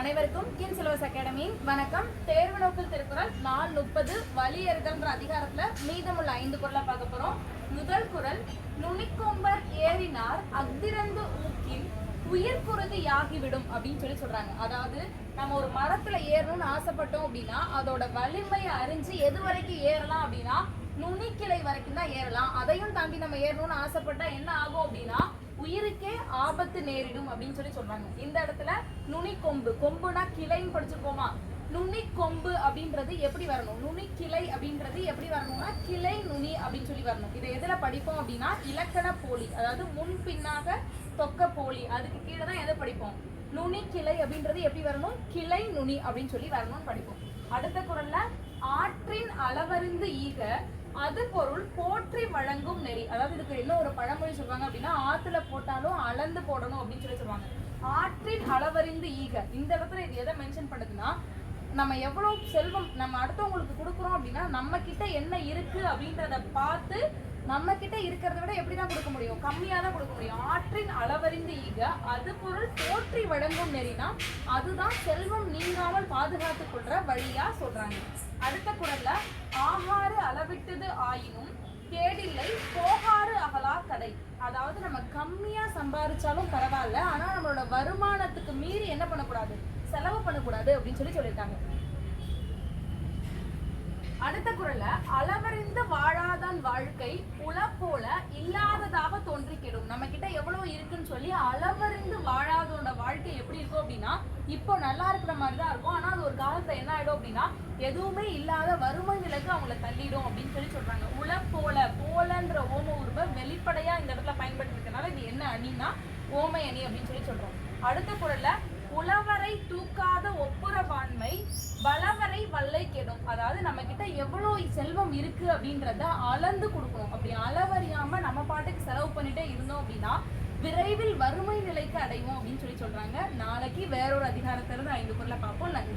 அனைவருக்கும் கின் syllabus academy. வணக்கம். தேர்வு நோக்கில் திருக்குறள் நாள் முப்பது வலியறுதல்ன்ற அதிகாரத்துல மீதமுள்ள ஐந்து குரலை பார்க்க போறோம். முதல் குரல் நுனிக்கொம்பர் ஏறினார் அக்திரந்து ஊக்கில் உயிர் குருதி ஆகிவிடும் அப்படின்னு சொல்லி சொல்றாங்க. அதாவது நம்ம ஒரு மரத்துல ஏறணும்னு ஆசைப்பட்டோம் அப்படின்னா அதோட வலிமையை அறிஞ்சு எது வரைக்கும் ஏறலாம் அப்படின்னா நுனிக்கிளை வரைக்கும் தான் ஏறலாம். அதையும் தாண்டி நம்ம ஏறணும்னு ஆசைப்பட்டா என்ன ஆகும் அப்படின்னா உயிருக்கே ஆபத்து நேரிடும் அப்படின்னு சொல்லி சொல்றாங்க. இந்த இடத்துல நுனி கொம்பு கொம்புனா கிளைன்னு படிச்சிருப்போமா? நுனி கொம்பு அப்படின்றது எப்படி வரணும்? நுனி கிளை அப்படின்றது எப்படி வரணும்னா கிளை நுனி அப்படின்னு சொல்லி வரணும். இதை எதுல படிப்போம் அப்படின்னா இலக்கண போலி அதாவது முன் பின்னாக தொக்க போலி. அதுக்கு கீழே தான் எதை படிப்போம்? நுனி கிளை அப்படின்றது எப்படி வரணும்? கிளை நுனி அப்படின்னு சொல்லி வரணும்னு படிப்போம். அடுத்த குரல்ல ஆற்றின் அளவருந்து ஈக அது பொருள் போற்றி வழங்கும் நெறி. அதாவது இதுக்கு என்ன ஒரு பழமொழி சொல்லுவாங்க அப்படின்னா ஆற்றுல போட்டாலும் அளந்து போடணும் அப்படின்னு சொல்லி சொல்லுவாங்க. ஆற்றின் அளவறிந்து ஈக. இந்த இடத்துல இது எதை மென்ஷன் பண்ணுதுன்னா நம்ம எவ்வளவு செல்வம் நம்ம அடுத்தவங்களுக்கு கொடுக்குறோம் அப்படின்னா நம்ம கிட்ட என்ன இருக்கு அப்படின்றத பார்த்து நம்ம கிட்ட இருக்கிறத விட எப்படி தான் கொடுக்க முடியும்? கம்மியா தான் கொடுக்க முடியும். ஆற்றின் அளவறிந்து ஈக அது பொருள் போற்றி வழங்கும் நெறினா அதுதான் செல்வம் நீங்காமல் பாதுகாத்துக் கொள்ற வழியா சொல்றாங்க. அடுத்த குரல்ல ஆகாறு அளவிட்டது ஆயினும் கேடில்லை போகாறு அகலா கடை அதாவது நம்ம கம்மியா சம்பாதிச்சாலும் பரவாயில்ல ஆனா நம்மளோட வருமானத்துக்கு மீறி என்ன பண்ணக்கூடாது? செலவு பண்ணக்கூடாது அப்படின்னு சொல்லி சொல்லியிருக்காங்க. அடுத்த குரல்ல அளவறிந்து வாழாதான் வாழ்க்கை புல போல இல்லாததாக தோன்றி கெடும் நம்ம கிட்ட எவ்வளவு இருக்குன்னு சொல்லி அளவறிந்து வாழாதோட வாழ்க்கை எப்படி இருக்கும் அப்படின்னா இப்போ நல்லா இருக்கிற மாதிரி தான் இருக்கும். ஆனா அது ஒரு காலத்துல என்ன ஆயிடும் அப்படின்னா எதுவுமே இல்லாத வறுமை நிலைக்கு அவங்கள தள்ளிடும். அப்படின்னு சொல்லி சொல்றாங்க. உல போல போலன்ற ஓம உருவ வெளிப்படையா இந்த இடத்துல பயன்படுத்திருக்கனால இது என்ன அணின்னா ஓமை அணி அப்படின்னு சொல்லி சொல்றோம். அடுத்த குரல்ல உழவரை தூக்காத ஒப்புரவாண்மை பலம் பல்லை கெடும். அதாவது நம்ம கிட்ட எவ்வளவு செல்வம் இருக்கு அப்படின்றத அளந்து கொடுக்கணும். அப்படி அளவறியாம நம்ம பாட்டுக்கு செலவு பண்ணிட்டே இருந்தோம் அப்படின்னா விரைவில் வறுமை நிலைக்கு அடைவோம் அப்படின்னு சொல்லி சொல்றாங்க. நாளைக்கு வேறொரு அதிகாரத்திலிருந்து ஐந்து பொருளை பார்ப்போம். நன்றி.